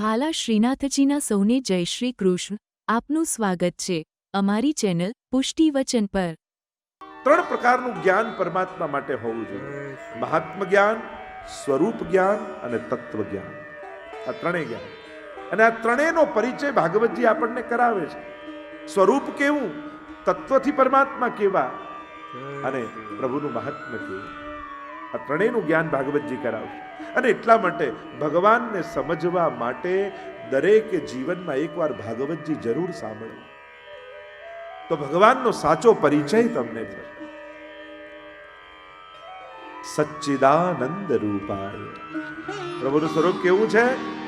વહાલા શ્રીનાથજીના સૌને જય શ્રી કૃષ્ણ. આપનું સ્વાગત છે. અમારી ચેનલ પુષ્ટિ વચન પર. ત્રણ પ્રકારનું જ્ઞાન પરમાત્મા માટે હોવું જોઈએ. મહાત્મ જ્ઞાન, સ્વરૂપ જ્ઞાન અને તત્વ જ્ઞાન. આ ત્રણેય જ્ઞાન. અને આ ત્રણેયનો પરિચય ભાગવતજી આપણને કરાવે છે. સ્વરૂપ કેવું, તત્વથી પરમાત્મા કેવા અને પ્રભુનું મહાત્મ કેવું. આ ત્રણેયનું જ્ઞાન ભાગવતજી કરાવશે. અને એટલા માટે ભગવાનને સમજવા માટે દરેક જીવનમાં એકવાર ભાગવતજી જરૂર સાંભળો. તો ભગવાનનો સાચો પરિચય તમને થશે. સચ્ચિદાનંદ રૂપાય. પ્રભુનું સ્વરૂપ કેવું છે?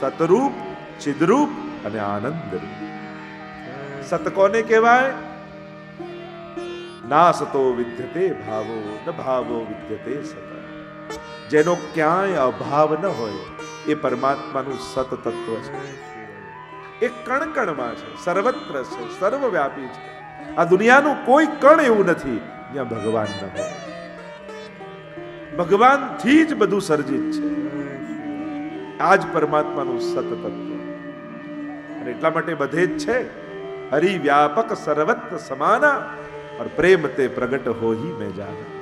સતરૂપ, ચિદરૂપ અને આનંદ રૂપ. સત કોને કહેવાય? ના સતો વિદ્યતે ભાવો, ન ભાવો વિદ્યતે સત. જેનો ક્યાંય અભાવ ન હોય, એ પરમાત્માનું સત તત્વ છે. એ કણ કણમાં છે, સર્વત્ર છે, સર્વવ્યાપી છે. આ દુનિયાનું કોઈ કણ એવું નથી, જ્યાં ભગવાન ન હોય. ભગવાનથી જ બધું સર્જિત છે. આ જ પરમાત્માનું સત તત્વ. એટલા માટે બધે જ છે હરિ વ્યાપક સર્વત્ર સમાના પ્રેમ તે પ્રગટ હોહી મેં જાના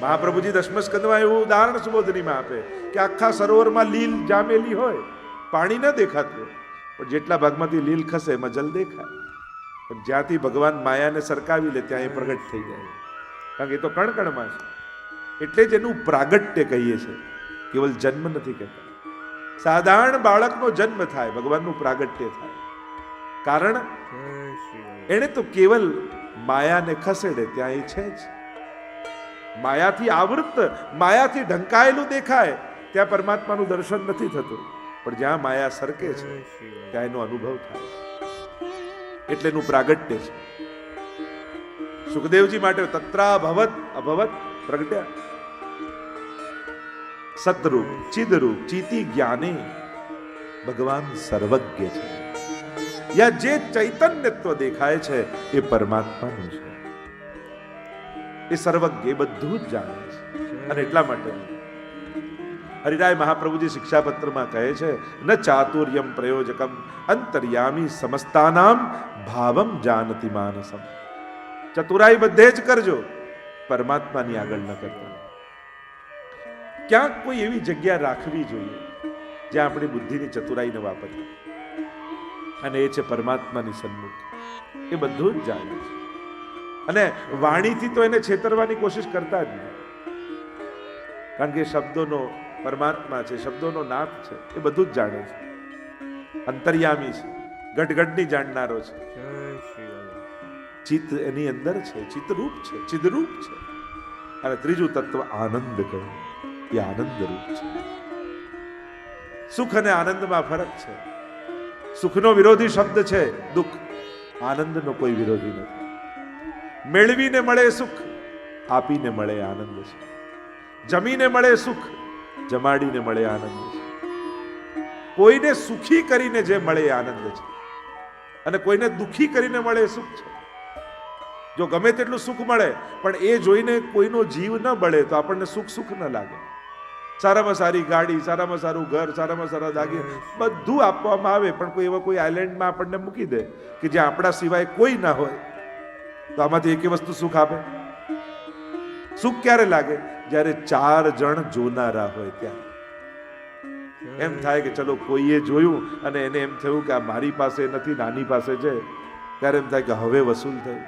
મહાપ્રભુજી દસમસ્કંદમાં એવું ઉદાહરણ સુબોધનીમાં આપે કે આખા સરોવરમાં લીલ જામેલી હોય પાણી ન દેખાતું પણ જેટલા ભાગમાંથી લીલ ખસે એમાં જલ દેખાય. પણ જ્યાંથી ભગવાન માયાને સરકાવી લે ત્યાં એ પ્રગટ થઈ જાય. કારણ કે એ તો કણકણમાં છે. એટલે જ એનું પ્રાગટ્ય કહીએ છીએ કેવલ જન્મ નથી કહેતા. સાધારણ બાળકનો જન્મ થાય ભગવાનનું પ્રાગટ્ય થાય. કારણ? એણે તો કેવલ માયાને ખસેડે ત્યાં એ છે જ. માયાથી આવૃત્ત, માયાથી ઢંકાયેલું દેખાય, ત્યાં પરમાત્માનું દર્શન નથી થતું. પણ જ્યાં માયા સરકે છે, ત્યાં એનો અનુભવ થાય એટલે એનું પ્રાગટ્ય છે. સુખદેવજી માટે તત્રા ભવત અભવત પ્રગટ્યા. સતરૂપ ચિદરૂપ, ચિતિ જ્ઞાને ભગવાન સર્વજ્ઞ છે. યા જે ચૈતન્યત્વ દેખાય છે, એ પરમાત્માનું છે. એ સર્વજ્ઞ એ બધું જ જાણે છે. અને એટલા માટે હરિરાય મહાપ્રભુજી શિક્ષાપત્રમાં કહે છે, ન ચાતુર્યમ પ્રયોજકમ અંતર્યામી સમસ્તાનામ ભાવમ જાનતી માનસમ. ચતુરાઈ બધે જ કરજો, પરમાત્માની આગળ ન કરતા. ક્યાંક કોઈ એવી જગ્યા રાખવી જોઈએ જ્યાં આપણી બુદ્ધિની ચતુરાઈને વાપરીએ. અને એ છે પરમાત્માની સન્મુખ. એ બધું જ જાણે છે. અને વાણીથી તો એને છેતરવાની કોશિશ કરતા જ નહીં. કારણ કે શબ્દોનો પરમાત્મા છે શબ્દોનો નાથ છે એ બધું જ જાણે છે. અંતર્યામી છે ગટગટની જાણનારો છે. ચિત્ત એની અંદર છે ચિત્તરૂપ છે ચિદરૂપ છે. અને ત્રીજું તત્વ આનંદ કહ્યું એ આનંદ રૂપ છે. સુખ અને આનંદમાં ફરક છે. સુખનો વિરોધી શબ્દ છે દુઃખ. આનંદનો કોઈ વિરોધી નથી. મેળવીને મળે સુખ, આપીને મળે આનંદ છે. જમીને મળે સુખ, જમાડીને મળે આનંદ છે. કોઈને સુખી કરીને જે મળે એ આનંદ છે. અને કોઈને દુખી કરીને મળે એ સુખ છે. જો ગમે તેટલું સુખ મળે, પણ એ જોઈને કોઈનો જીવ ન બળે તો આપણને સુખ સુખ ન લાગે. સારામાં સારી ગાડી, સારામાં સારું ઘર, સારામાં સારા દાગી બધું આપવામાં આવે, પણ કોઈ એવા કોઈ આઇલેન્ડમાં આપણને મૂકી દે કે જ્યાં આપણા સિવાય કોઈ ના હોય. તો આમાંથી એકે વસ્તુ સુખ આપે? સુખ ક્યારે લાગે? જ્યારે ચાર જણ જોનારા હોય ત્યાં એમ થાય કે ચલો કોઈએ જોયું અને એને એમ થયું કે આ મારી પાસે નથી, નાની પાસે છે. ત્યારે એમ થાય કે હવે વસૂલ થયું.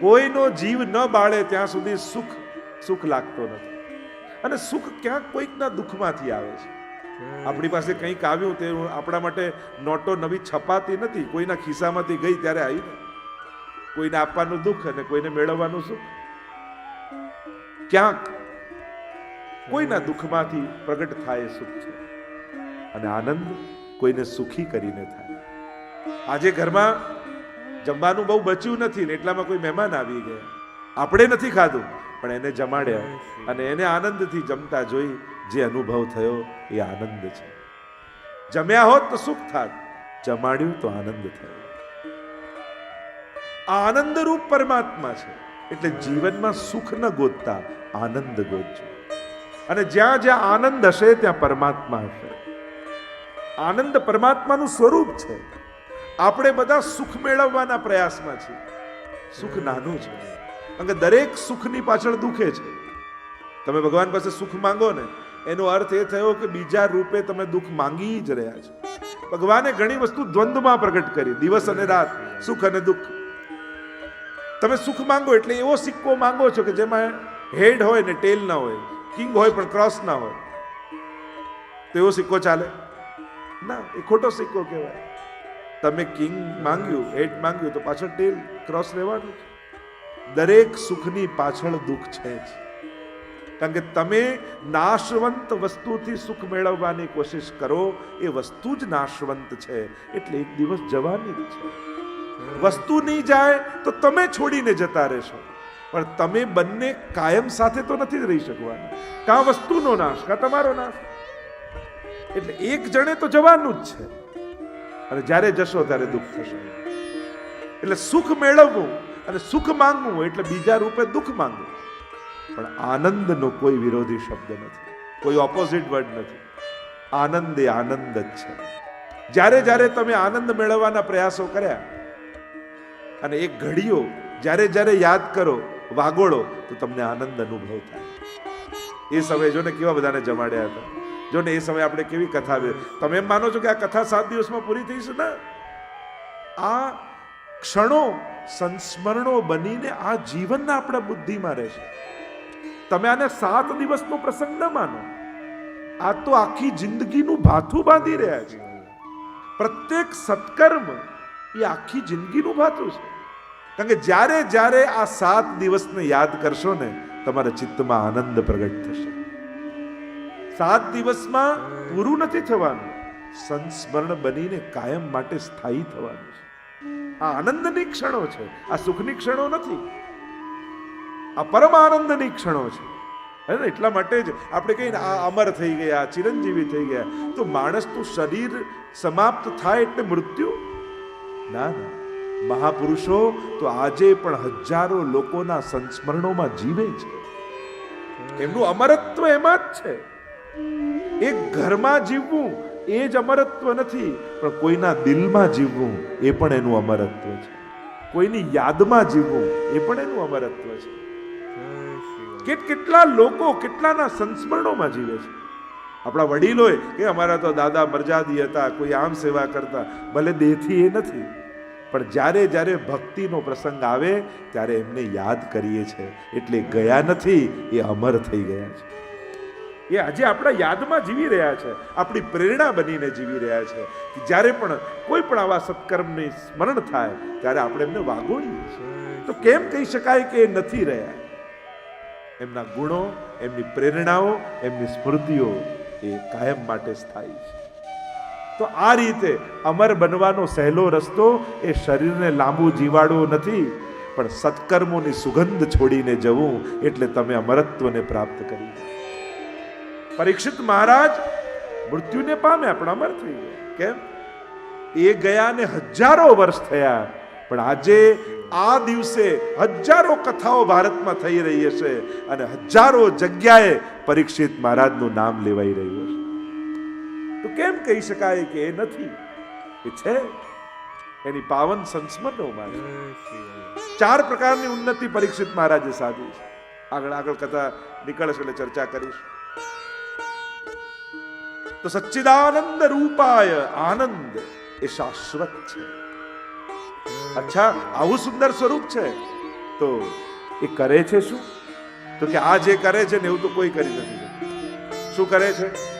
કોઈનો જીવ ન બાળે ત્યાં સુધી સુખ સુખ લાગતો નથી. અને સુખ ક્યાંક કોઈકના દુઃખમાંથી આવે છે. આપણી પાસે કંઈક આવ્યું તે આપણા માટે નોટો નવી છપાતી નથી. કોઈના ખિસ્સામાંથી ગઈ ત્યારે આવી કોઈને આપવાનું દુઃખ અને કોઈને મેળવવાનું સુખ. ક્યાંક કોઈના દુઃખમાંથી પ્રગટ થાય સુખ છે. અને આનંદ કોઈને સુખી કરીને થાય. આજે ઘરમાં જમવાનું બહુ બચ્યું નથી ને એટલામાં કોઈ મહેમાન આવી ગયા. આપણે નથી ખાધું, પણ એને જમાડ્યા અને એને આનંદથી જમતા જોઈ જે અનુભવ થયો એ આનંદ છે. જમ્યા હોત તો સુખ થાત, જમાડ્યું તો આનંદ થયો. આનંદ રૂપ પરમાત્મા છે. એટલે જીવનમાં સુખ ન ગોતતા આનંદ ગોતજો. અને જ્યાં જ્યાં આનંદ હશે, ત્યાં પરમાત્મા હશે. આનંદ પરમાત્માનું સ્વરૂપ છે. આપણે બધા સુખ મેળવવાના પ્રયાસમાં છીએ. સુખ નાનું છે. કારણ કે દરેક સુખની પાછળ દુખે છે. તમે ભગવાન પાસે સુખ માંગો ને, એનો અર્થ એ થયો કે બીજા રૂપે તમે દુઃખ માંગી જ રહ્યા છો. ભગવાને ઘણી વસ્તુ દ્વંદ્વમાં પ્રગટ કરી. દિવસ અને રાત સુખ અને દુઃખ. તમે સુખ માંગો એટલે એવો સિક્કો માંગો છો કે જેમાં હેડ હોય ને ટેલ ના હોય, કિંગ હોય પણ ક્રોસ ના હોય. તો એવો સિક્કો ચાલે? ના, એ ખોટો સિક્કો કહેવાય. તમે કિંગ માંગ્યું, હેડ માંગ્યું, તો પાછળ ટેલ, ક્રોસ રહેવાનું દરેક સુખની પાછળ દુઃખ છે જ. કારણ કે તમે નાશવંત વસ્તુથી સુખ મેળવવાની કોશિશ કરો, એ વસ્તુ જ નાશવંત છે. એટલે એક દિવસ જવાની જ છે. વસ્તુ નહીં જાય તો તમે છોડીને જતા રહેશો. પણ તમે બંને કાયમ સાથે તો નથી રહી શકવાના. કાં વસ્તુનો નાશ, કાં તમારો નાશ. એટલે એક જણે તો જવાનું જ છે. અને જ્યારે જશો ત્યારે દુઃખ થશે. એટલે સુખ મેળવવું અને સુખ માંગવું એટલે બીજા રૂપે દુઃખ માંગવું. પણ આનંદનો કોઈ વિરોધી શબ્દ નથી. કોઈ ઓપોઝિટ વર્ડ નથી. આનંદ એ આનંદ જ છે. જ્યારે જ્યારે તમે આનંદ મેળવવાના પ્રયાસો કર્યા અને એ ઘડીઓ જ્યારે જ્યારે યાદ કરો, વાગોળો, તો તમને આનંદ અનુભવ થાય. એ સમયે જો ને કેવા બધાને જમાડ્યા હતા. જો ને એ સમયે આપણે કેવી કથા તમે એમ માનો છો કે આ કથા સાત દિવસમાં પૂરી થઈ ના? આ ક્ષણો સંસ્મરણો બનીને આ જીવનના આપણા બુદ્ધિમાં રહેશે. તમે આને સાત દિવસનો પ્રસંગ ન માનો. આ તો આખી જિંદગીનું ભાથું બાંધી રહ્યા છે. પ્રત્યેક સત્કર્મ એ આખી જિંદગીનું ભાતું છે. કારણ કે જ્યારે જ્યારે આ સાત દિવસને યાદ કરશો ને, તમારા ચિત્તમાં આનંદ પ્રગટ થશે. સાત દિવસમાં પૂરું નથી થવાનું. સંસ્મરણ બનીને કાયમ માટે સ્થાયી થવાનું છે. આ આનંદની ક્ષણો છે. આ સુખની ક્ષણો નથી. આ પરમ આનંદની ક્ષણો છે. ને? એટલા માટે જ આપણે કહીએ આ અમર થઈ ગયા, ચિરંજીવી થઈ ગયા. તો માણસનું શરીર સમાપ્ત થાય એટલે મૃત્યુ ના ના. મહાપુરુષો તો આજે પણ હજારો લોકોના સંસ્મરણોમાં જીવે છે. એમનું અમરત્વ એમાં જ છે. એક ઘરમાં જીવવું એ જ અમરત્વ નથી પણ કોઈના દિલમાં જીવવું એ પણ એનું અમરત્વ છે. કોઈની યાદમાં જીવવું એ પણ એનું અમરત્વ છે. કેટ કેટલા લોકો કેટલાના સંસ્મરણોમાં જીવે છે. આપણા વડીલોએ કે અમારા તો દાદા મરજાદી હતા, કોઈ આમ સેવા કરતા, ભલે દેહથી એ નથી. પણ જ્યારે જ્યારે ભક્તિનો પ્રસંગ આવે, ત્યારે એમને યાદ કરીએ છે. એટલે ગયા નથી, એ અમર થઈ ગયા છે. એ આજે આપણા યાદમાં જીવી રહ્યા છે. આપણી પ્રેરણા બનીને જીવી રહ્યા છે. કે જ્યારે પણ કોઈ પણ આવા સત્કર્મની સ્મરણ થાય, ત્યારે આપણે એમને વાગોળીએ છીએ. તો કેમ કહી શકાય કે એ નથી રહ્યા? એમના ગુણો, એમની પ્રેરણાઓ, એમની સ્મૃતિઓ એ કાયમ માટે સ્થાયી છે. તો આ રીતે અમર બનવાનો સહેલો રસ્તો એ શરીરને લાંબુ જીવાડવું નથી, પણ સત્કર્મોની સુગંધ છોડીને જવું એટલે તમે અમરત્વને પ્રાપ્ત કરી પરીક્ષિત મહારાજ, મૃત્યુને પામ્યા પણ અમર થઈ ગયા. કેમ? એ ગયા ને હજારો વર્ષ થયા. પણ આજે આ દિવસે હજારો કથાઓ ભારતમાં થઈ રહી હશે અને હજારો જગ્યાએ પરીક્ષિત મહારાજનું નામ લેવાઈ રહ્યું હશે. તો કેમ કહી શકાય કે એ નથી? એ છે? એની પાવન સંસ્મરણોમાં છે ચાર પ્રકારની ઉન્નતિ પરીક્ષિત મહારાજે સાધી છે. આગળ આગળ કથા નીકળશે એટલે ચર્ચા કરીશ. તો સચ્ચિદાનંદ રૂપાય આનંદ એ શાશ્વત છે. અચ્છા, આવું સુંદર સ્વરૂપ છે? તો એ કરે છે શું? તો કે આ જે કરે છે ને એવું તો કોઈ કરી નથી શું કરે છે?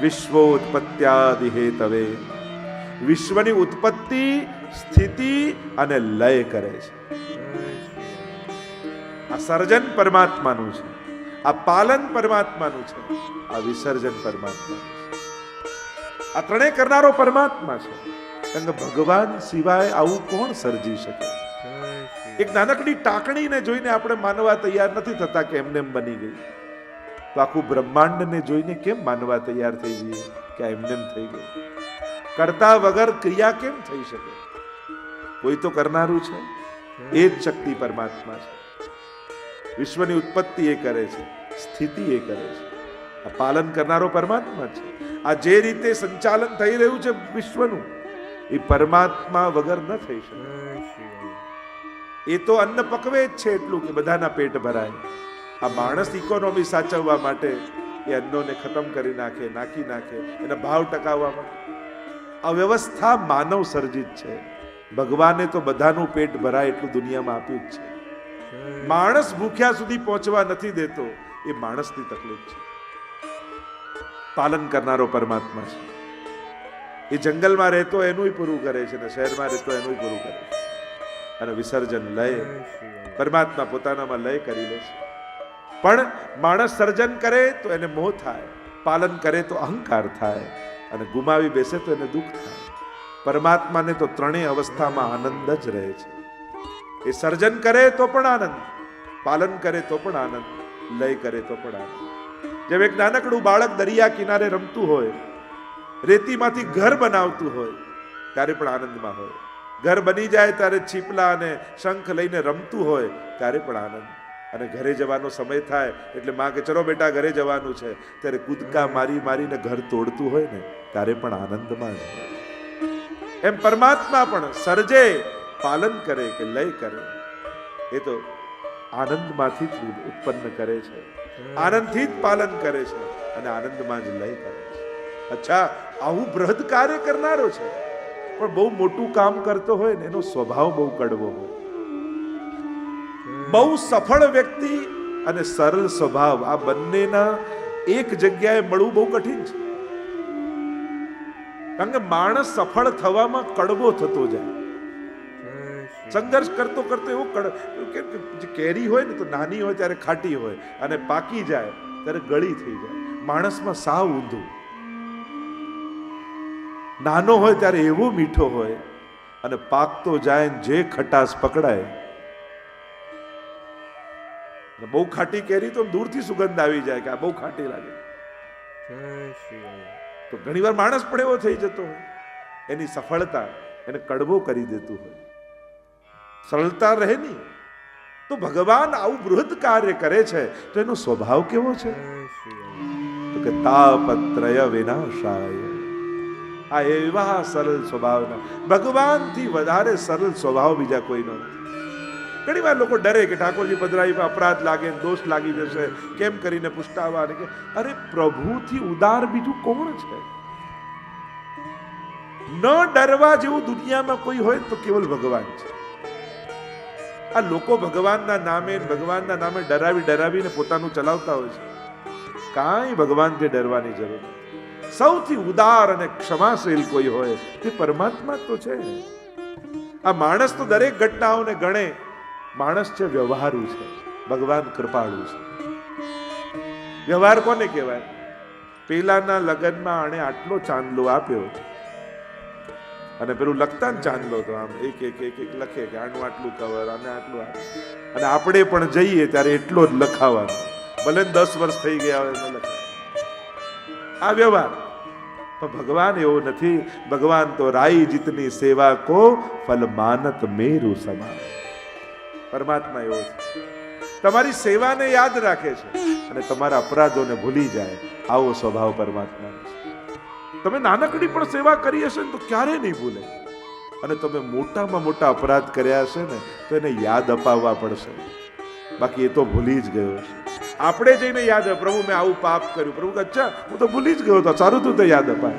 વિશ્વોત્પત્યાદિ હેતવે. વિશ્વની ઉત્પત્તિ, સ્થિતિ અને લય કરે છે. આ સર્જન પરમાત્માનું છે. આ પાલન પરમાત્માનું છે. આ વિસર્જન પરમાત્માનું છે. આ ત્રણેય કરનારો પરમાત્મા છે. કારણ કે ભગવાન સિવાય આવું કોણ સર્જી શકે? એક નાનકડી ટાંકણીને જોઈને આપણે માનવા તૈયાર નથી થતા કે એમને એમ બની ગઈ. તો આખું બ્રહ્માંડને જોઈને કેમ માનવા તૈયાર થઈ જઈએ કે એમને એમ થઈ ગયું કરતા વગર ક્રિયા કેમ થઈ શકે? કોઈ તો કરનારું છે. એ જ શક્તિ પરમાત્મા છે. વિશ્વની ઉત્પત્તિ એ કરે છે. સ્થિતિ એ કરે છે. આ પાલન કરનારો પરમાત્મા છે. આ જે રીતે સંચાલન થઈ રહ્યું છે વિશ્વનું એ પરમાત્મા વગર ન થઈ શકે. એ તો અન્ન પકવે જ છે એટલું કે બધાના પેટ ભરાય. આ માણસ ઇકોનોમી સાચવવા માટે એ અન્નોને ખતમ કરી નાખે, નાખી નાખે, એના ભાવ ટકાવવા માટે આ વ્યવસ્થા માનવ સર્જિત છે. ભગવાને તો બધાનું પેટ ભરાય એટલું દુનિયામાં આપ્યું જ છે. માણસ ભૂખ્યા સુધી પહોંચવા નથી દેતો, એ માણસની તકલીફ છે. પાલન કરનારો પરમાત્મા છે. એ જંગલમાં રહેતો એનું પૂરું કરે છે ને શહેરમાં રહેતો એનું પૂરું કરે છે. અને વિસર્જન લય, પરમાત્મા પોતાનામાં લય કરી લે છે. પણ માણસ સર્જન કરે તો એને મોહ થાય, પાલન કરે તો અહંકાર થાય, અને ગુમાવી બેસે તો એને દુઃખ થાય. પરમાત્માને તો ત્રણેય અવસ્થામાં આનંદ જ રહે છે. એ સર્જન કરે તો પણ આનંદ, પાલન કરે તો પણ આનંદ, લય કરે તો પણ આનંદ. જેમ એક નાનકડું બાળક દરિયા કિનારે રમતું હોય રેતીમાંથી ઘર બનાવતું હોય ત્યારે પણ આનંદમાં હોય. ઘર બની જાય ત્યારે છીપલા અને શંખ લઈને રમતું હોય ત્યારે પણ આનંદ. અને ઘરે જવાનો સમય થાય એટલે માં કે ચલો બેટા ઘરે જવાનું છે. ત્યારે કૂદકા મારી મારીને ઘર તોડતું હોય ને ત્યારે પણ આનંદમાં જ એમ પરમાત્મા પણ સર્જે પાલન કરે કે લય કરે. એ તો આનંદમાંથી જ ઉત્પન્ન કરે છે. આનંદથી જ પાલન કરે છે અને આનંદમાં જ લય કરે છે. અચ્છા, આવું બૃહદ કાર્ય કરનારો છે. પણ બહુ મોટું કામ કરતો હોય ને, એનો સ્વભાવ બહુ કડવો હોય. બહુ સફળ વ્યક્તિ અને સરળ સ્વભાવ, આ બંનેના એક જગ્યાએ મળવું બહુ કઠિન છે. કારણ કે માણસ સફળ થવામાં કડવો થતો જાય. સંઘર્ષ કરતો કરતો એવો કડ કેરી હોય ને, તો નાની હોય ત્યારે ખાટી હોય અને પાકી જાય, ત્યારે ગળી થઈ જાય. માણસમાં સાવ ઊંધું. નાનો હોય ત્યારે એવો મીઠો હોય અને પાકતો જાય જે ખટાશ પકડાય. બહુ ખાટી કેરી તો દૂરથી સુગંધ આવી જાય કે આ બહુ ખાટી લાગે. તો ઘણીવાર માણસ પણ એવો થઈ જતો હોય. એની સફળતા એને કડવો કરી દેતું હોય. સરળતા રહે નહીં. તો ભગવાન આવું બૃહદ કાર્ય કરે છે તો એનો સ્વભાવ કેવો છે? તો કે તાપત્રય વિનાશાય. આ એવા સરળ સ્વભાવના. ભગવાનથી વધારે સરળ સ્વભાવ બીજા કોઈનો ઘણી વાર લોકો ડરે કે ઠાકોરજી પધરાવીમાં અપરાધ લાગે, દોષ લાગી જશે, કેમ કરીને પુષ્ટાવા કે, અરે પ્રભુથી ઉદાર બીજું કોણ છે? ન ડરવા જેવું દુનિયામાં કોઈ હોય તો કેવલ ભગવાન છે. આ લોકો ભગવાનના નામે ભગવાનના નામે ડરાવી ડરાવીને પોતાનું ચલાવતા હોય છે. કાંઈ ભગવાનથી ડરવાની જરૂર નથી. સૌથી ઉદાર અને ક્ષમાશીલ કોઈ હોય, તે પરમાત્મા તો છે. આ માણસ તો દરેક ઘટનાઓને ગણે. માણસ છે વ્યવહારુ છે, ભગવાન કૃપાળુ છે. વ્યવહાર કોને કહેવાય? પેલાના લગ્નમાં આણે આટલો ચાંદલો આપ્યો. અને પેલું લખતા ને ચાંદલો તો આમ, એક એક એક એક લખે કે આનું આટલું કવર અને આટલું. અને આપણે પણ જઈએ ત્યારે એટલો જ લખાવાનો. ભલે દસ વર્ષ થઈ ગયા હોય લખાય. આ વ્યવહાર પણ ભગવાન એવો નથી. ભગવાન તો રાઈ જીતની સેવા કો ફલ માનત મેરુ સમાન પરમાત્મા એવો છે. તમારી સેવાને યાદ રાખે છે અને તમારા અપરાધોને ભૂલી જાય. આવો સ્વભાવ પરમાત્માનો છે. તમે નાનકડી પણ સેવા કરી હશે ને તો ક્યારેય નહીં ભૂલે? અને તમે મોટામાં મોટા અપરાધ કર્યા હશે ને તો એને યાદ અપાવવા પડશે. બાકી એ તો ભૂલી જ ગયો છે આપણે જઈને યાદ આવે, પ્રભુ મેં આવું પાપ કર્યું. પ્રભુ અચ્છા હું તો ભૂલી જ ગયો હતો. સારું તું તો યાદ અપાય.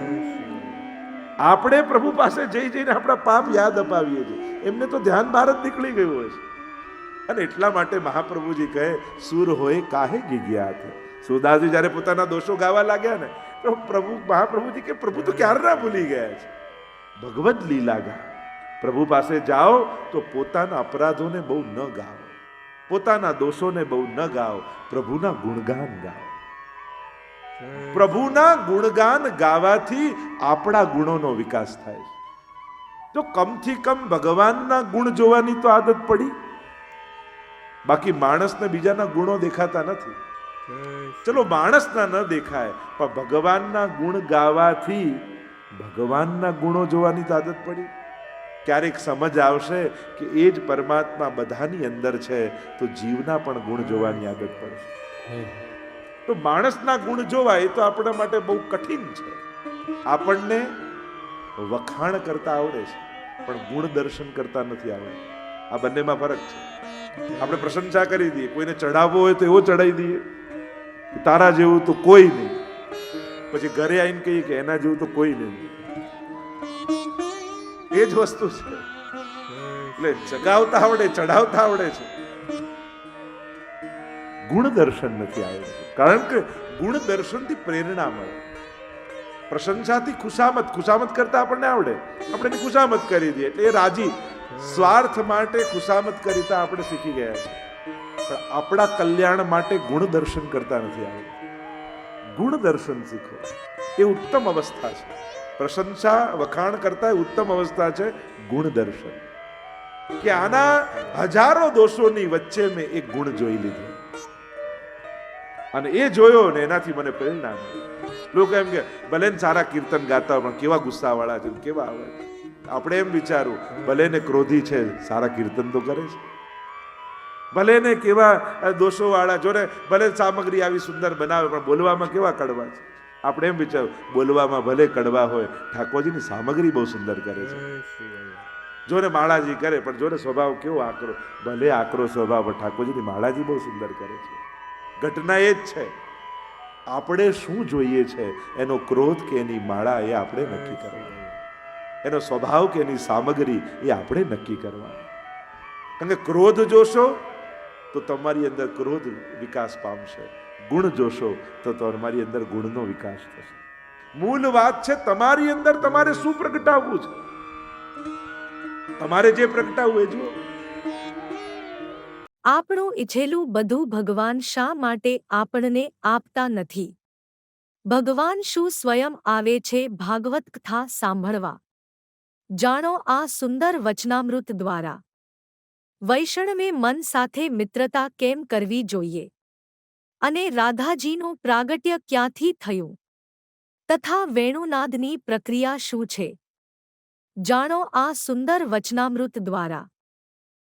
આપણે પ્રભુ પાસે જઈ જઈને આપણા પાપ યાદ અપાવીએ છીએ. એમને તો ધ્યાન ભારત નીકળી ગયું હોય છે. અને એટલા માટે મહાપ્રભુજી કહે સુર હોય કાહે ગીગ્યા સુરદાસજી જ્યારે પોતાના દોષો ગાવા લાગ્યા ને તો પ્રભુ મહાપ્રભુજી કે પ્રભુ તો ક્યારના ભૂલી ગયા છે? ભગવદ લીલા ગા પ્રભુ પાસે જાઓ તો પોતાના અપરાધોને બહુ ન ગાઓ. પોતાના દોષોને બહુ ન ગાઓ પ્રભુના ગુણગાન ગાઓ. પ્રભુના ગુણગાન ગાવાથી આપણા ગુણોનો વિકાસ થાય છે. જો કમથી કમ ભગવાનના ગુણ જોવાની તો આદત પડી. બાકી માણસને બીજાના ગુણો દેખાતા નથી. ચલો માણસના ન દેખાય પણ ભગવાનના ગુણ ગાવાથી ભગવાનના ગુણો જોવાની તો આદત પડી. ક્યારેક સમજ આવશે કે એ જ પરમાત્મા બધાની અંદર છે તો જીવના પણ ગુણ જોવાની આદત પડશે. તો માણસના ગુણ જોવા એ તો આપણા માટે બહુ કઠિન છે. આપણને વખાણ કરતા આવડે છે પણ ગુણ દર્શન કરતા નથી આવડતું આ બંનેમાં ફરક છે. આપણે પ્રશંસા કરી દઈએ કોઈને ચડાવવો હોય તો એવો ચડાવી દઈએ તારા જેવું તો કોઈ નહીં. પછી ઘરે આવીને કહીએ કે એના જેવું તો કોઈ નહીં. એ જ વસ્તુ છે. એટલે ચગાવતા આવડે, ચઢાવતા આવડે છે. ગુણ દર્શન નથી આવડતું કારણ કે ગુણ દર્શનથી પ્રેરણા મળે. પ્રશંસાથી ખુશામત ખુશામત કરતા આપણને આવડે. આપણે એની ખુશામત કરી દઈએ. એટલે રાજી. સ્વાર્થ માટે ખુશામત કરીતા આપણે શીખી ગયા છે. પણ આપણા કલ્યાણ માટે ગુણ દર્શન કરતા નથી આવડતું. ગુણ દર્શન શીખો. એ ઉત્તમ અવસ્થા છે. પ્રશંસા, વખાણ કરતા ઉત્તમ અવસ્થા છે, ગુણદર્શન. કે આના હજારો દોષોની વચ્ચે મેં એક ગુણ જોઈ લીધો. અને એ જોયો ને એનાથી મને પ્રેરણા લોકો એમ કે, ભલે સારા કીર્તન ગાતા પણ કેવા ગુસ્સાવાળા છે કેવા આવે આપણે એમ વિચારું, ભલે ને ક્રોધી છે, સારા કીર્તન તો કરે છે. ભલે ને કેવા દોષો વાળા જો ને ભલે સામગ્રી આવી સુંદર બનાવે, પણ બોલવામાં કેવા કડવા છે? આપણે એમ વિચારું બોલવામાં ભલે કડવા હોય ઠાકોરજીની સામગ્રી બહુ સુંદર કરે છે. જો ને માળાજી કરે પણ જો ને સ્વભાવ કેવો આકરો ભલે આકરો સ્વભાવ પણ ઠાકોરજીની માળાજી બહુ સુંદર કરે છે. ઘટના એ જ છે. આપણે શું જોઈએ છે એનો ક્રોધ કે એની માળા એ આપણે નક્કી કરવાનું. એનો સ્વભાવ કે એની સામગ્રી એ આપણે નક્કી કરવાનું. કારણ કે ક્રોધ જોશો તો તમારી અંદર ક્રોધ વિકાસ પામશે. ગુણ જોશો, તો તમારી અંદર ગુણનો વિકાસ થશે. મૂળ વાત છે, તમારી અંદર તમારે શું પ્રગટાવવું છે? તમારે જે પ્રગટાવવું એ જુઓ. આપણું ઈચ્છેલું બધું ભગવાન શા માટે આપણને આપતા નથી? ભગવાન શું સ્વયં આવે છે ભાગવત કથા સાંભળવા? જાણો આ સુંદર વચનામૃત દ્વારા. વૈષ્ણવે મન સાથે મિત્રતા કેમ કરવી જોઈએ? અને રાધાજીનું પ્રાગટ્ય ક્યાંથી થયું? તથા વેણુનાદની પ્રક્રિયા શું છે? જાણો આ સુંદર વચનામૃત દ્વારા.